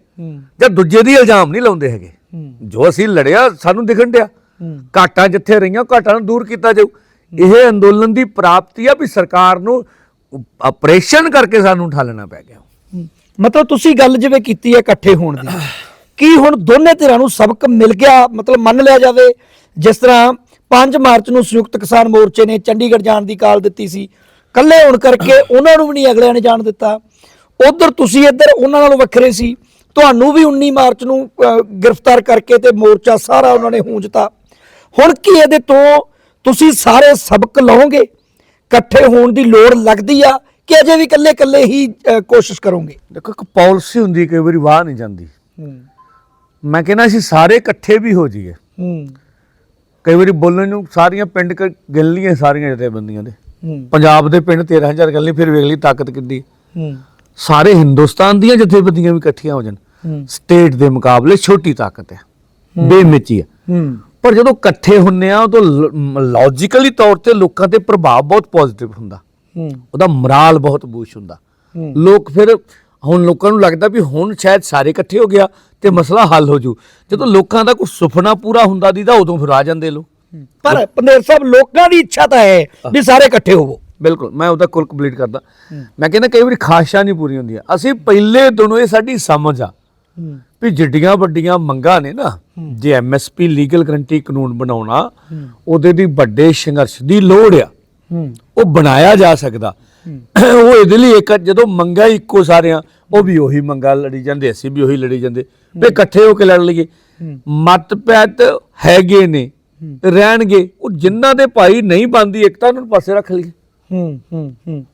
Speaker 2: ਜਾਂ ਦੂਜੇ ਦੀ ਇਲਜ਼ਾਮ ਨਹੀਂ ਲਾਉਂਦੇ ਹੈਗੇ। ਜੋ ਅਸੀਂ ਲੜਿਆ ਸਾਨੂੰ ਦਿਖਣ ਡਿਆ। ਘਾਟਾਂ ਜਿੱਥੇ ਰਹੀਆਂ ਘਾਟਾਂ ਨੂੰ ਦੂਰ ਕੀਤਾ ਜਾਊ। ਇਹ ਅੰਦੋਲਨ ਦੀ ਪ੍ਰਾਪਤੀ ਆ ਵੀ ਸਰਕਾਰ ਨੂੰ ਆਪਰੇਸ਼ਨ ਕਰਕੇ ਸਾਨੂੰ ਠਾਲਣਾ ਪੈ ਗਿਆ।
Speaker 1: ਮਤਲਬ ਤੁਸੀਂ ਗੱਲ ਜਿਵੇਂ ਕੀਤੀ ਹੈ ਇਕੱਠੇ ਹੋਣ ਦੀ। ਕੀ ਹੁਣ ਦੋਨੇ ਧਿਰਾਂ ਨੂੰ ਸਬਕ ਮਿਲ ਗਿਆ ਮਤਲਬ ਮੰਨ ਲਿਆ ਜਾਵੇ ਜਿਸ ਤਰ੍ਹਾਂ 5 ਮਾਰਚ ਨੂੰ ਸੰਯੁਕਤ ਕਿਸਾਨ ਮੋਰਚੇ ਨੇ ਚੰਡੀਗੜ੍ਹ ਜਾਣ ਦੀ ਕਾਲ ਦਿੱਤੀ ਸੀ। ਕੱਲੇ ਹੋਣ ਕਰਕੇ ਉਹਨਾਂ ਨੂੰ ਵੀ ਨਹੀਂ ਅਗਲਿਆਂ ਨੇ ਜਾਣ ਦਿੱਤਾ। ਉਧਰ ਤੁਸੀਂ ਇੱਧਰ ਉਹਨਾਂ ਨਾਲੋਂ ਵੱਖਰੇ ਸੀ। ਤੁਹਾਨੂੰ ਵੀ 19 ਮਾਰਚ ਨੂੰ ਗ੍ਰਿਫਤਾਰ ਕਰਕੇ ਤੇ ਮੋਰਚਾ ਸਾਰਾ ਉਹਨਾਂ ਨੇ ਹੂੰਜਤਾ ਹੁਣ ਕੀ ਇਹਦੇ ਤੋਂ ਤੁਸੀਂ ਸਾਰੇ ਸਬਕ ਲਓਗੇ ਇਕੱਠੇ ਹੋਣ ਦੀ ਲੋੜ ਲੱਗਦੀ ਆ ਕਿ ਅਜੇ ਵੀ ਇਕੱਲੇ ਇਕੱਲੇ ਹੀ ਕੋਸ਼ਿਸ਼ ਕਰੋਗੇ?
Speaker 2: ਦੇਖੋ ਇੱਕ ਪਾਲਿਸੀ ਹੁੰਦੀ ਕਈ ਵਾਰੀ ਵਾਹ ਨਹੀਂ ਜਾਂਦੀ। ਮੈਂ ਕਹਿੰਦਾ ਅਸੀਂ ਸਾਰੇ ਇਕੱਠੇ ਵੀ ਹੋ ਜਾਈਏ।
Speaker 1: ਹੂੰ।
Speaker 2: ਕਈ ਵਾਰੀ ਬੋਲਣ ਨੂੰ ਸਾਰੀਆਂ ਪਿੰਡ ਕ ਗਿਣ ਲਈਆਂ ਸਾਰੀਆਂ ਜਥੇਬੰਦੀਆਂ ਦੇ।
Speaker 1: ਹੂੰ।
Speaker 2: ਪੰਜਾਬ ਦੇ ਪਿੰਡ 13000 ਗੱਲ ਨਹੀਂ ਫਿਰ ਵੇਖ ਲਈ ਤਾਕਤ ਕਿੱਡੀ।
Speaker 1: ਹੂੰ।
Speaker 2: ਸਾਰੇ ਹਿੰਦੁਸਤਾਨ ਦੀਆਂ ਜਥੇਬੰਦੀਆਂ ਵੀ ਇਕੱਠੀਆਂ ਹੋ ਜਾਣ।
Speaker 1: ਹੂੰ।
Speaker 2: ਸਟੇਟ ਦੇ ਮੁਕਾਬਲੇ ਛੋਟੀ ਤਾਕਤ ਹੈ। ਬੇਮਿੱਚੀ ਹੈ।
Speaker 1: ਹੂੰ।
Speaker 2: ਪਰ ਜਦੋਂ ਇਕੱਠੇ ਹੁੰਨੇ ਆ ਉਦੋਂ ਲੌਜੀਕਲੀ ਤੌਰ ਤੇ ਲੋਕਾਂ ਤੇ ਪ੍ਰਭਾਵ ਬਹੁਤ ਪੋਜ਼ਿਟਿਵ ਹੁੰਦਾ।
Speaker 1: ਹੂੰ।
Speaker 2: ਉਹਦਾ ਮਰਾਲ ਬਹੁਤ ਬੂਸ਼ ਹੁੰਦਾ।
Speaker 1: ਹੂੰ।
Speaker 2: ਲੋਕ ਫਿਰ ਹੁਣ ਲੋਕਾਂ ਨੂੰ ਲੱਗਦਾ ਵੀ ਹੁਣ ਸ਼ਾਇਦ ਸਾਰੇ ਇਕੱਠੇ ਹੋ ਗਿਆ ਤੇ ਮਸਲਾ ਹੱਲ ਹੋ ਜੂ। ਜਦੋਂ ਲੋਕਾਂ ਦਾ ਕੋਈ ਸੁਪਨਾ ਪੂਰਾ ਹੁੰਦਾ ਦੀਦਾ ਉਦੋਂ ਫਿਰ ਆ ਜਾਂਦੇ ਲੋ
Speaker 1: ਪਰ ਪੰਦੇਰ ਸਾਹਿਬ ਲੋਕਾਂ ਦੀ ਇੱਛਾ ਤਾਂ ਹੈ ਵੀ ਸਾਰੇ ਇਕੱਠੇ ਹੋਵੋ।
Speaker 2: ਬਿਲਕੁਲ ਮੈਂ ਉਹਦਾ ਕੁਲ ਕੰਪਲੀਟ ਕਰਦਾ। ਮੈਂ ਕਹਿੰਦਾ ਕਈ ਵਾਰੀ ਖਾਸ਼ਾਂ ਨਹੀਂ ਪੂਰੀਆਂ ਹੁੰਦੀਆਂ। ਅਸੀਂ ਪਹਿਲੇ ਦਿਨੋਂ ਇਹ ਸਾਡੀ ਸਮਝ ਆ ਵੀ ਜਿੱਡੀਆਂ ਵੱਡੀਆਂ ਮੰਗਾਂ ਨੇ ਨਾ ਜੇ ਐਮਐਸਪੀ ਲੀਗਲ ਗਰੰਟੀ ਕਾਨੂੰਨ ਬਣਾਉਣਾ ਉਹਦੇ ਦੀ ਵੱਡੇ ਸੰਘਰਸ਼ ਦੀ ਲੋੜ ਆ। ਉਹ ਬਣਾਇਆ ਜਾ ਸਕਦਾ। ਉਹ ਇਹਦੇ ਲਈ ਇੱਕ ਜਦੋਂ ਮੰਗਾ ਇੱਕੋ ਸਾਰਿਆਂ ਉਹ ਵੀ ਉਹੀ ਮੰਗਾ ਲੜੀ ਜਾਂਦੇ ਅਸੀਂ ਵੀ ਉਹੀ ਲੜੀ ਜਾਂਦੇ। ਵੀ ਇਕੱਠੇ ਹੋ ਕੇ ਲੜ ਲਈਏ। ਮਤਭੇਦ ਹੈਗੇ ਨੇ ਰਹਿਣਗੇ। ਉਹ ਜਿਨ੍ਹਾਂ ਦੇ ਭਾਈ ਨਹੀਂ ਬੰਦੀ ਇੱਕ ਤਾਂ ਉਹਨਾਂ ਨੂੰ ਪਾਸੇ ਰੱਖ ਲਈਏ।
Speaker 1: ਹੂੰ ਹੂੰ ਹੂੰ।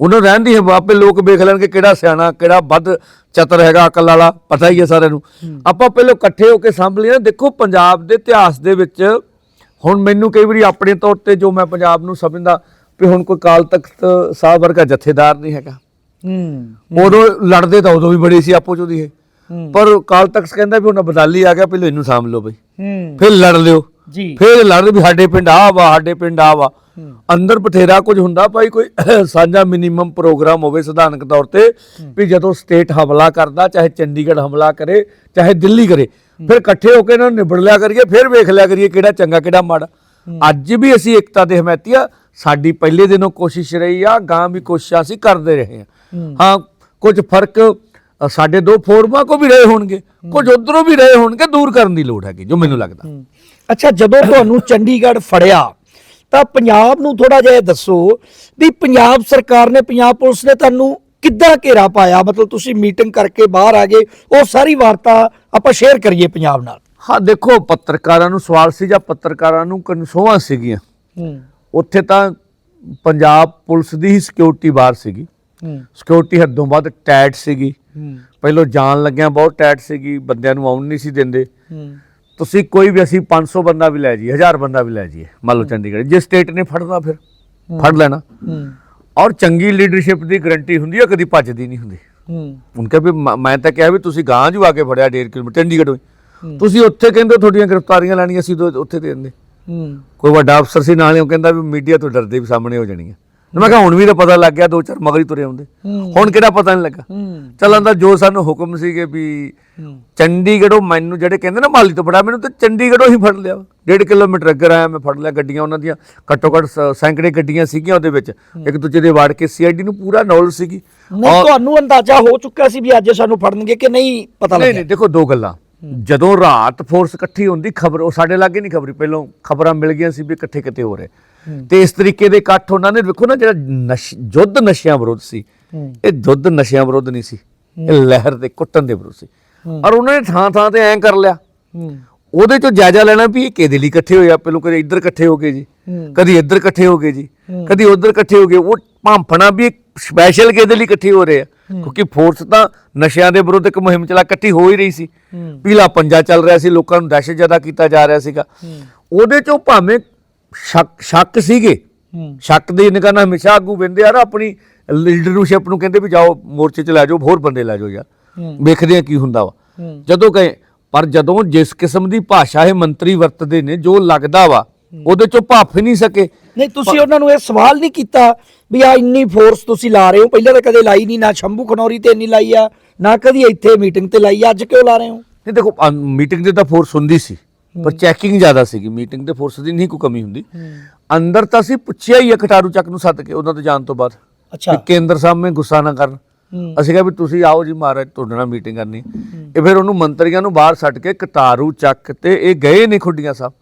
Speaker 2: ਉਹਨਾਂ ਰਹਿਣ ਦੀ ਆਪੇ ਲੋਕ ਵੇਖ ਲੈਣਗੇ ਕਿਹੜਾ ਸਿਆਣਾ ਕਿਹੜਾ ਵੱਧ ਚਤਰ ਹੈਗਾ ਅਕਲ ਵਾਲਾ ਪਤਾ ਹੀ ਹੈ ਸਾਰਿਆਂ ਨੂੰ। ਆਪਾਂ ਪਹਿਲਾਂ ਇਕੱਠੇ ਹੋ ਕੇ ਸੰਭ ਲਈਏ ਦੇਖੋ ਪੰਜਾਬ ਦੇ ਇਤਿਹਾਸ ਦੇ ਵਿੱਚ ਹੁਣ ਮੈਨੂੰ ਕਈ ਵਾਰੀ ਆਪਣੇ ਤੌਰ ਤੇ ਜੋ ਮੈਂ ਪੰਜਾਬ ਨੂੰ ਸਮਝਦਾ ਵੀ ਹੁਣ ਕੋਈ ਕਾਲ ਤਖਤ ਸਾਹਿਬ ਵਰਗਾ ਜਥੇਦਾਰ ਨਹੀਂ ਹੈਗਾ।
Speaker 1: ਹੂੰ
Speaker 2: ਉਦੋਂ ਲੜਦੇ ਤਾਂ ਉਦੋਂ ਵੀ ਬੜੇ ਸੀ ਆਪੋ ਚੋਂ ਦੀ ਇਹ।
Speaker 1: ਹੂੰ।
Speaker 2: ਪਰ ਕਾਲ ਤਖਤ ਕਹਿੰਦਾ ਵੀ ਹੁਣ ਬਦਾਲੀ ਆ ਗਿਆ ਪਹਿਲਾਂ ਇਹਨੂੰ ਸਾਂਭ ਲਓ ਬਈ।
Speaker 1: ਹੂੰ।
Speaker 2: ਫਿਰ ਲੜ ਲਿਓ।
Speaker 1: ਜੀ।
Speaker 2: ਫਿਰ ਲੜਦੇ ਵੀ ਸਾਡੇ ਪਿੰਡ ਆ ਵਾ ਸਾਡੇ ਪਿੰਡ ਆ ਵਾ। ਅੰਦਰ ਬਥੇਰਾ ਕੁਝ ਹੁੰਦਾ ਭਾਈ ਕੋਈ ਸਾਂਝਾ ਮਿਨੀਮਮ ਪ੍ਰੋਗਰਾਮ ਹੋਵੇ ਸਿਧਾਂਤਕ ਤੌਰ ਤੇ ਵੀ ਜਦੋਂ ਸਟੇਟ ਹਮਲਾ ਕਰਦਾ ਚਾਹੇ ਚੰਡੀਗੜ੍ਹ ਹਮਲਾ ਕਰੇ ਚਾਹੇ ਦਿੱਲੀ ਕਰੇ ਫਿਰ ਇਕੱਠੇ ਹੋ ਕੇ ਇਹਨਾਂ ਨੂੰ ਨਿਬੜ ਲਿਆ ਕਰੀਏ ਫਿਰ ਵੇਖ ਲਿਆ ਕਰੀਏ ਕਿਹੜਾ ਚੰਗਾ ਕਿਹੜਾ ਮਾੜਾ। ਅੱਜ ਵੀ ਅਸੀਂ ਏਕਤਾ ਦੇ ਹਮਾਇਤੀ ਆ। ਸਾਡੀ ਪਹਿਲੇ ਦਿਨੋਂ ਕੋਸ਼ਿਸ਼ ਰਹੀ ਆ ਗਾਂ ਵੀ ਕੋਸ਼ਿਸ਼ਾਂ ਅਸੀਂ ਕਰਦੇ ਰਹੇ
Speaker 1: ਹੂੰ।
Speaker 2: ਆ। ਹਾਂ। ਕੁਝ ਫ਼ਰਕ ਸਾਡੇ ਦੋ ਫੋਰਮਾਂ ਕੋ ਵੀ ਰਹੇ ਹੋਣਗੇ ਕੁਝ ਉਧਰੋਂ ਵੀ ਰਹੇ ਹੋਣਗੇ ਦੂਰ ਕਰਨ ਦੀ ਲੋੜ ਹੈਗੀ ਜੋ ਮੈਨੂੰ ਲੱਗਦਾ।
Speaker 1: ਅੱਛਾ ਜਦੋਂ ਤੁਹਾਨੂੰ ਚੰਡੀਗੜ੍ਹ ਫੜਿਆ ਤਾਂ ਪੰਜਾਬ ਨੂੰ ਥੋੜਾ ਜਿਹਾ ਦੱਸੋ ਵੀ ਪੰਜਾਬ ਸਰਕਾਰ ਨੇ ਪੰਜਾਬ ਪੁਲਿਸ ਨੇ ਤੁਹਾਨੂੰ ਕਿੱਦਾਂ ਘੇਰਾ ਪਾਇਆ? ਮਤਲਬ ਤੁਸੀਂ ਮੀਟਿੰਗ ਕਰਕੇ ਬਾਹਰ ਆ ਗਏ ਉਹ ਸਾਰੀ ਵਾਰਤਾ ਆਪਾਂ ਸ਼ੇਅਰ ਕਰੀਏ ਪੰਜਾਬ ਨਾਲ।
Speaker 2: ਹਾਂ ਦੇਖੋ ਪੱਤਰਕਾਰਾਂ ਨੂੰ ਸਵਾਲ ਸੀ ਜਾਂ ਪੱਤਰਕਾਰਾਂ ਨੂੰ ਕਨਸੋਆਂ ਸੀਗੀਆਂ।
Speaker 1: ਹੂੰ।
Speaker 2: ਉੱਥੇ ਤਾਂ ਪੰਜਾਬ ਪੁਲਿਸ ਦੀ ਹੀ ਸਿਕਿਉਰਿਟੀ ਬਾਹਰ ਸੀਗੀ।
Speaker 1: ਹੂੰ।
Speaker 2: ਸਿਕਿਉਰਿਟੀ ਹੱਦੋਂ ਵੱਧ ਟਾਈਟ ਸੀਗੀ।
Speaker 1: ਹੂੰ।
Speaker 2: ਪਹਿਲੋਂ ਜਾਣ ਲੱਗਿਆ ਬਹੁਤ ਟਾਈਟ ਸੀਗੀ ਬੰਦਿਆਂ ਨੂੰ ਆਉਣ ਨਹੀਂ ਸੀ ਦਿੰਦੇ।
Speaker 1: ਹੂੰ।
Speaker 2: ਤੁਸੀਂ ਕੋਈ ਵੀ ਅਸੀਂ 500 ਬੰਦਾ ਵੀ ਲੈ ਜਾਈਏ 1000 ਬੰਦਾ ਵੀ ਲੈ ਜਾਈਏ ਮੰਨ ਲਓ ਚੰਡੀਗੜ੍ਹ। ਜੇ ਸਟੇਟ ਨੇ ਫੜਨਾ ਫਿਰ ਫੜ ਲੈਣਾ।
Speaker 1: ਹੂੰ।
Speaker 2: ਔਰ ਚੰਗੀ ਲੀਡਰਸ਼ਿਪ ਦੀ ਗਰੰਟੀ ਹੁੰਦੀ ਹੈ ਕਦੀ ਭੱਜਦੀ ਨਹੀਂ ਹੁੰਦੀ।
Speaker 1: ਹੂੰ।
Speaker 2: ਹੁਣ ਕਿਹਾ ਵੀ ਮ- ਤਾਂ ਕਿਹਾ ਵੀ ਤੁਸੀਂ ਗਾਂ ਜੂ ਆ ਕੇ ਫੜਿਆ 1.5 ਕਿਲੋਮੀਟਰ ਚੰਡੀਗੜ੍ਹੋਂ ਹੀ। ਤੁਸੀਂ ਉੱਥੇ ਕਹਿੰਦੇ ਤੁਹਾਡੀਆਂ ਗ੍ਰਿਫਤਾਰੀਆਂ ਲੈਣੀਆਂ ਸੀ ਤਾਂ ਉੱਥੇ ਦੇ ਦਿੰਦੇ। ਕੋਈ ਵੱਡਾ ਅਫਸਰ ਸੀ ਨਾਲੇ ਉਹ ਕਹਿੰਦਾ ਵੀ ਮੀਡੀਆ ਤੋਂ ਡਰਦੇ ਵੀ ਸਾਹਮਣੇ ਹੋ ਜਾਣੀਆਂ। ਮੈਂ ਕਿਹਾ ਹੁਣ ਵੀ ਤਾਂ ਪਤਾ ਲੱਗ ਗਿਆ ਦੋ ਚਾਰ ਮਗਰ ਤੁਰੇ ਆਉਂਦੇ। ਹੁਣ ਕਿਹੜਾ ਪਤਾ ਨਹੀਂ ਲੱਗਾ। ਚੱਲਣ ਦਾ ਜੋ ਸਾਨੂੰ ਹੁਕਮ ਸੀਗੇ ਵੀ ਚੰਡੀਗੜ੍ਹੋਂ ਮੈਨੂੰ ਜਿਹੜੇ ਕਹਿੰਦੇ ਨਾ ਮਾਲੀ ਤੋਂ ਫੜਾ ਮੈਨੂੰ ਤਾਂ ਚੰਡੀਗੜ੍ਹੋਂ ਹੀ ਫੜ ਲਿਆ। ਡੇਢ ਕਿਲੋਮੀਟਰ ਅੱਗੇ ਆਇਆ ਮੈਂ ਫੜ ਲਿਆ ਗੱਡੀਆਂ ਉਹਨਾਂ ਦੀਆਂ ਘੱਟੋ ਘੱਟ ਸੈਂਕੜੇ ਗੱਡੀਆਂ ਸੀਗੀਆਂ ਉਹਦੇ ਵਿੱਚ। ਇੱਕ ਦੂਜੇ ਦੇ ਵਾੜ ਕੇ ਸੀਆਈਡੀ ਨੂੰ ਪੂਰਾ ਨੌਲੇਜ ਸੀਗੀ।
Speaker 1: ਨਹੀਂ ਤੁਹਾਨੂੰ ਅੰਦਾਜ਼ਾ ਹੋ ਚੁੱਕਾ ਸੀ ਵੀ ਅੱਜ ਸਾਨੂੰ ਫੜਨਗੇ ਕਿ ਨਹੀਂ ਪਤਾ
Speaker 2: ਨਹੀਂ
Speaker 1: ਲੱਗਿਆ?
Speaker 2: ਨਹੀਂ ਦੇਖੋ ਦੋ ਗੱਲਾਂ। ਜਦੋਂ ਰਾਤ ਫੋਰਸ ਇਕੱਠੀ ਹੁੰਦੀ ਖਬਰ ਉਹ ਸਾਡੇ ਲਾਗੇ ਨਹੀਂ ਖਬਰੀ ਪਹਿਲਾਂ ਖਬਰਾਂ ਮਿਲ ਗਈਆਂ ਸੀ ਵੀ ਇਕੱਠੇ ਕਿਤੇ ਹੋ ਰਹੇ। ਤੇ ਇਸ ਤਰੀਕੇ ਦੇ ਇਕੱਠ ਉਹਨਾਂ ਨੇ ਵੇਖੋ ਨਾ ਜਿਹੜਾ ਨਸ਼ ਯੁੱਧ ਨਸ਼ਿਆਂ ਵਿਰੁੱਧ ਸੀ ਇਹ ਯੁੱਧ ਨਸ਼ਿਆਂ ਵਿਰੁੱਧ ਨਹੀਂ ਸੀ ਇਹ ਲਹਿਰ ਤੇ ਕੁੱਟਣ ਦੇ ਵਿਰੁੱਧ ਸੀ। ਔਰ ਉਹਨਾਂ ਨੇ ਥਾਂ ਥਾਂ ਤੇ ਐਂ ਕਰ ਲਿਆ। ਉਹਦੇ ਚੋਂ ਜਾਇਜ਼ਾ ਲੈਣਾ ਵੀ ਇਹ ਕਿਹਦੇ ਲਈ ਇਕੱਠੇ ਹੋਏ ਆ? ਪਹਿਲੋਂ ਕਦੇ ਇੱਧਰ ਇਕੱਠੇ ਹੋ ਗਏ ਜੀ। ਕਦੀ ਇੱਧਰ ਇਕੱਠੇ ਹੋ ਗਏ ਜੀ। ਕਦੀ ਉੱਧਰ ਇਕੱਠੇ ਹੋ ਗਏ। ਉਹ ਭਾਂਫਣਾ ਵੀ ਸਪੈਸ਼ਲ ਕਿਹਦੇ ਲਈ ਇਕੱਠੇ ਹੋ ਰਹੇ ਆ? ਕਿਉਂਕਿ ਫੋਰਸ ਤਾਂ ਨਸ਼ਿਆਂ ਦੇ ਵਿਰੁੱਧ ਇੱਕ ਮੁਹਿੰਮ ਚਲਾ ਇਕੱਠੀ ਹੋ ਹੀ ਰਹੀ ਸੀ। ਪੀਲਾ ਪੰਜਾ ਚੱਲ ਰਿਹਾ ਸੀ। ਲੋਕਾਂ ਨੂੰ ਦਹਿਸ਼ਤ ਜ਼ਿਆਦਾ ਕੀਤਾ ਜਾ ਰਿਹਾ ਸੀਗਾ। ਉਹਦੇ ਚੋਂ ਭਾਵੇਂ ਸ਼ੱਕ ਸ਼ੱਕ ਸੀਗੇ। ਸ਼ੱਕ ਦੇ ਨਿਗਾਹ ਹਮੇਸ਼ਾ ਆਗੂ ਬੰਦੇ ਆ ਨਾ ਆਪਣੀ ਲੀਡਰਸ਼ਿਪ ਨੂੰ ਕਹਿੰਦੇ ਵੀ ਜਾਓ ਮੋਰਚੇ 'ਚ ਲੈ ਜਾਓ ਹੋਰ ਬੰਦੇ ਲੈ ਜਾਓ ਯਾਰ। ਵੇਖਦੇ ਆ ਕੀ ਹੁੰਦਾ ਵਾ। ਜਦੋਂ ਕਹੇ ਪਰ ਜਦੋਂ ਜਿਸ ਕਿਸਮ ਦੀ ਭਾਸ਼ਾ ਇਹ ਮੰਤਰੀ ਵਰਤਦੇ ਨੇ ਜੋ ਲੱਗਦਾ ਵਾ ਉਹਦੇ ਚੋਂ ਭਾਫ ਹੀ ਨਹੀਂ ਸਕੇ।
Speaker 1: ਨਹੀਂ ਤੁਸੀਂ ਉਹਨਾਂ ਨੂੰ ਇਹ ਸਵਾਲ ਨਹੀਂ ਕੀਤਾ ਵੀ ਆ ਇੰਨੀ ਫੋਰਸ ਤੁਸੀਂ ਲਾ ਰਹੇ ਹੋ। ਪਹਿਲਾਂ ਤਾਂ ਕਦੇ ਲਾਈ ਨਹੀਂ ਨਾ ਸ਼ੰਭੂ ਖਨੌਰੀ ਤੇ ਇੰਨੀ ਲਾਈ ਆ ਨਾ ਕਦੀ ਇੱਥੇ ਮੀਟਿੰਗ ਤੇ ਲਾਈ ਆ ਅੱਜ ਕਿਉਂ ਲਾ ਰਹੇ ਹੋ?
Speaker 2: ਨਹੀਂ ਦੇਖੋ ਮੀਟਿੰਗ ਦੇ ਤਾਂ ਫੋਰਸ ਹੁੰਦੀ ਸੀ ਪਰ ਚੈਕਿੰਗ ਜ਼ਿਆਦਾ ਸੀਗੀ। ਮੀਟਿੰਗ ਤੇ ਫੋਰਸ ਦੀ ਨਹੀਂ ਕੋਈ ਕਮੀ ਹੁੰਦੀ। ਅੰਦਰ ਤਾਂ ਅਸੀਂ ਪੁੱਛਿਆ ਹੀ ਆ ਕਟਾਰੂ ਚੱਕ ਨੂੰ ਸੱਦ ਕੇ ਉਹਨਾਂ ਤੋਂ ਜਾਣ ਤੋਂ ਬਾਅਦ
Speaker 1: ਅੱਛਾ।
Speaker 2: ਕੇਂਦਰ ਸਾਹਮਣੇ ਗੁੱਸਾ ਨਾ ਕਰਨ। ਅਸੀਂ ਕਿਹਾ ਵੀ ਤੁਸੀਂ ਆਓ ਜੀ ਮਹਾਰਾਜ ਤੁਹਾਡੇ ਨਾਲ ਮੀਟਿੰਗ ਕਰਨੀ। ਇਹ ਫਿਰ ਉਹਨੂੰ ਮੰਤਰੀਆਂ ਨੂੰ ਬਾਹਰ ਛੱਡ ਕੇ ਕਟਾਰੂ ਚੱਕ ਤੇ ਇਹ ਗਏ ਨੇ ਖੁੱਡੀਆਂ ਸਾਹਿਬ।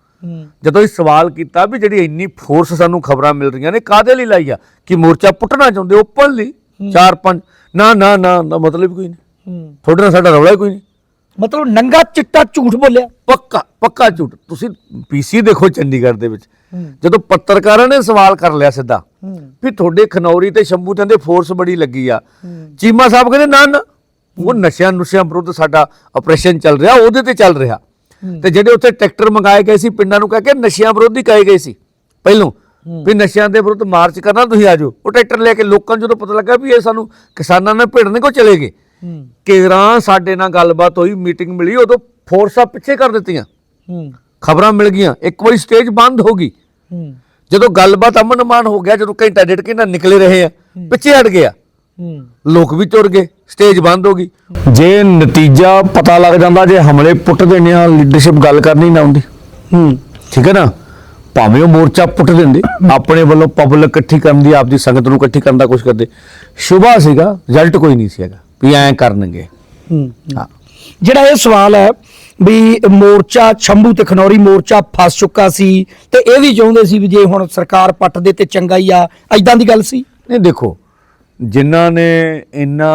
Speaker 2: ਜਦੋਂ ਇਹ ਸਵਾਲ ਕੀਤਾ ਵੀ ਜਿਹੜੀ ਇੰਨੀ ਫੋਰਸ ਸਾਨੂੰ ਖਬਰਾਂ ਮਿਲ ਰਹੀਆਂ ਨੇ ਕਾਦੇ ਲਈ ਲਾਈ ਆ? ਕਿ ਮੋਰਚਾ ਪੁੱਟਣਾ ਚਾਹੁੰਦੇ ਓਪਨ ਲਈ ਚਾਰ ਪੰਜ। ਨਾ ਨਾ ਨਾ ਮਤਲਬ ਕੋਈ ਨਹੀਂ। ਤੁਹਾਡੇ ਨਾਲ ਸਾਡਾ ਰੌਲਾ ਹੀ ਕੋਈ ਨਹੀਂ।
Speaker 1: ਮਤਲਬ ਨੰਗਾ ਚਿੱਟਾ ਝੂਠ ਬੋਲਿਆ।
Speaker 2: ਪੱਕਾ ਪੱਕਾ ਝੂਠ। ਤੁਸੀਂ ਪੀਸੀ ਦੇਖੋ ਚੰਡੀਗੜ੍ਹ ਦੇ ਵਿੱਚ। ਜਦੋਂ ਪੱਤਰਕਾਰਾਂ ਨੇ ਸਵਾਲ ਕਰ ਲਿਆ ਸਿੱਧਾ ਵੀ ਤੁਹਾਡੇ ਖਨੌਰੀ ਤੇ ਸ਼ੰਭੂ ਤੇ ਦੇ ਫੋਰਸ ਬੜੀ ਲੱਗੀ ਆ। ਚੀਮਾ ਸਾਹਿਬ ਕਹਿੰਦੇ ਨਾ ਨਾ ਉਹ ਨਸ਼ਿਆਂ ਨੁਸ਼ਿਆਂ ਵਿਰੁੱਧ ਸਾਡਾ ਆਪਰੇਸ਼ਨ ਚੱਲ ਰਿਹਾ ਉਹਦੇ ਤੇ ਚੱਲ ਰਿਹਾ। ਤੇ ਜਿਹੜੇ ਉੱਥੇ ਟਰੈਕਟਰ ਮੰਗਾਏ ਗਏ ਸੀ ਪਿੰਡਾਂ ਨੂੰ ਕਹਿ ਕੇ ਨਸ਼ਿਆਂ ਵਿਰੁੱਧ ਕਹੇ ਗਏ ਸੀ। ਪਹਿਲੋਂ ਵੀ ਨਸ਼ਿਆਂ ਦੇ ਵਿਰੁੱਧ ਮਾਰਚ ਕਰਨਾ ਤੁਸੀਂ ਆਜੋ ਉਹ ਟਰੈਕਟਰ ਲੈ ਕੇ ਲੋਕਾਂ ਨੂੰ ਜਦੋਂ ਪਤਾ ਲੱਗਾ ਵੀ ਇਹ ਸਾਨੂੰ ਕਿਸਾਨਾਂ ਨੇ ਭਿੜਨੇ ਕੋ ਚਲੇ ਗਏ।
Speaker 1: ਹੂੰ।
Speaker 2: ਕੇਰਾਂ ਸਾਡੇ ਨਾਲ ਗੱਲਬਾਤ ਹੋਈ ਮੀਟਿੰਗ ਮਿਲੀ ਉਦੋਂ ਫੋਰਸਾਂ ਪਿੱਛੇ ਕਰ ਦਿੱਤੀਆਂ।
Speaker 1: ਹੂੰ।
Speaker 2: ਖਬਰਾਂ ਮਿਲ ਗਈਆਂ। ਇੱਕ ਵਾਰੀ ਸਟੇਜ ਬੰਦ ਹੋ ਗਈ।
Speaker 1: ਹੂੰ।
Speaker 2: ਜਦੋਂ ਗੱਲਬਾਤ ਅਮਨ ਹੋ ਗਿਆ ਜਦੋਂ ਘੰਟਾ ਡੇਢ ਘੰਟਾ ਨਿਕਲੇ ਰਹੇ ਆ ਪਿੱਛੇ ਹਟ ਗਿਆ
Speaker 1: ਹੂੰ।
Speaker 2: ਲੋਕ ਵੀ ਤੁਰ ਗਏ ਸਟੇਜ ਬੰਦ ਹੋ ਗਈ। ਜੇ ਨਤੀਜਾ ਪਤਾ ਲੱਗ ਜਾਂਦਾ ਜੇ ਹਮਲੇ ਪੁੱਟ ਦੇਣੇ ਆ ਲੀਡਰਸ਼ਿਪ ਗੱਲ ਕਰਨੀ ਨਾ ਹੁੰਦੀ।
Speaker 1: ਹੂੰ।
Speaker 2: ਠੀਕ ਹੈ ਨਾ? ਭਾਵੇਂ ਉਹ ਮੋਰਚਾ ਪੁੱਟ ਦਿੰਦੇ ਆਪਣੇ ਵੱਲੋਂ ਪਬਲਿਕ ਇਕੱਠੀ ਕਰਨ ਦੀ ਆਪਦੀ ਸੰਗਤ ਨੂੰ ਇਕੱਠੀ ਕਰਨ ਦਾ ਕੁਝ ਕਰਦੇ। ਸ਼ੁਭਾ ਸੀਗਾ ਰਿਜ਼ਲਟ ਕੋਈ ਨਹੀਂ ਸੀ ਹੈਗਾ। ਵੀ ਐਂ ਕਰਨਗੇ।
Speaker 1: ਹੂੰ ਜਿਹੜਾ ਇਹ ਸਵਾਲ ਹੈ ਵੀ ਮੋਰਚਾ ਛੰਭੂ ਤੇ ਖਨੌਰੀ ਮੋਰਚਾ ਫਸ ਚੁੱਕਾ ਸੀ ਤੇ ਇਹ ਵੀ ਚਾਹੁੰਦੇ ਸੀ ਵੀ ਜੇ ਹੁਣ ਸਰਕਾਰ ਪੱਟ ਦੇ ਤੇ ਚੰਗਾ ਹੀ ਆ ਐਦਾਂ ਦੀ ਗੱਲ ਸੀ?
Speaker 2: ਨਹੀਂ ਦੇਖੋ ਜਿਨ੍ਹਾਂ ਨੇ ਇੰਨਾ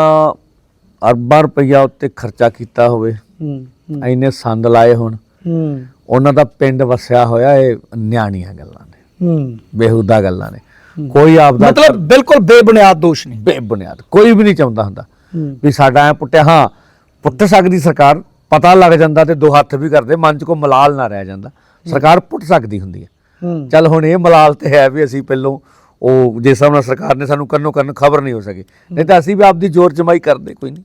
Speaker 2: ਅਰਬਾਂ ਰੁਪਈਆ ਉੱਤੇ ਖਰਚਾ ਕੀਤਾ ਹੋਵੇ
Speaker 1: ਹੂੰ
Speaker 2: ਇੰਨੇ ਸੰਦ ਲਾਏ ਹੋਣ
Speaker 1: ਹੂੰ।
Speaker 2: ਉਹਨਾਂ ਦਾ ਪਿੰਡ ਵਸਿਆ ਹੋਇਆ ਇਹ ਨਿਆਣੀਆਂ ਗੱਲਾਂ ਨੇ।
Speaker 1: ਹੂੰ।
Speaker 2: ਬੇਹੁਦਾ ਗੱਲਾਂ ਨੇ। ਕੋਈ ਆਪਦਾ
Speaker 1: ਮਤਲਬ ਬਿਲਕੁਲ ਬੇਬੁਨਿਆਦ ਦੋਸ਼ ਨਹੀਂ।
Speaker 2: ਬੇਬੁਨਿਆਦ ਕੋਈ ਵੀ ਨਹੀਂ ਚਾਹੁੰਦਾ ਹੁੰਦਾ। ਵੀ ਸਾਡਾ ਐ ਪੁੱਟਿਆ ਹਾਂ ਪੁੱਟ ਸਕਦੀ ਸਰਕਾਰ ਪਤਾ ਲੱਗ ਜਾਂਦਾ ਤੇ ਦੋ ਹੱਥ ਵੀ ਕਰਦੇ ਮਨ ਚ ਕੋ ਮਲਾਲ ਨਾ ਰਹਿ ਜਾਂਦਾ। ਸਰਕਾਰ ਪੁੱਟ ਸਕਦੀ ਹੁੰਦੀ
Speaker 1: ਹੈ।
Speaker 2: ਚੱਲ ਹੁਣ ਇਹ ਮਲਾਲ ਤੇ ਹੈ ਵੀ ਅਸੀਂ ਪਹਿਲੋਂ ਉਹ ਜਿਸ ਹਿਸਾਬ ਨਾਲ ਸਰਕਾਰ ਨੇ ਸਾਨੂੰ ਕੰਨੋ ਕੰਨ ਖਬਰ ਨਹੀਂ ਹੋ ਸਕੀ। ਨਹੀਂ ਤਾਂ ਅਸੀਂ ਵੀ ਆਪਦੀ ਜ਼ੋਰ ਜਮਾਈ ਕਰਦੇ ਕੋਈ ਨਹੀਂ।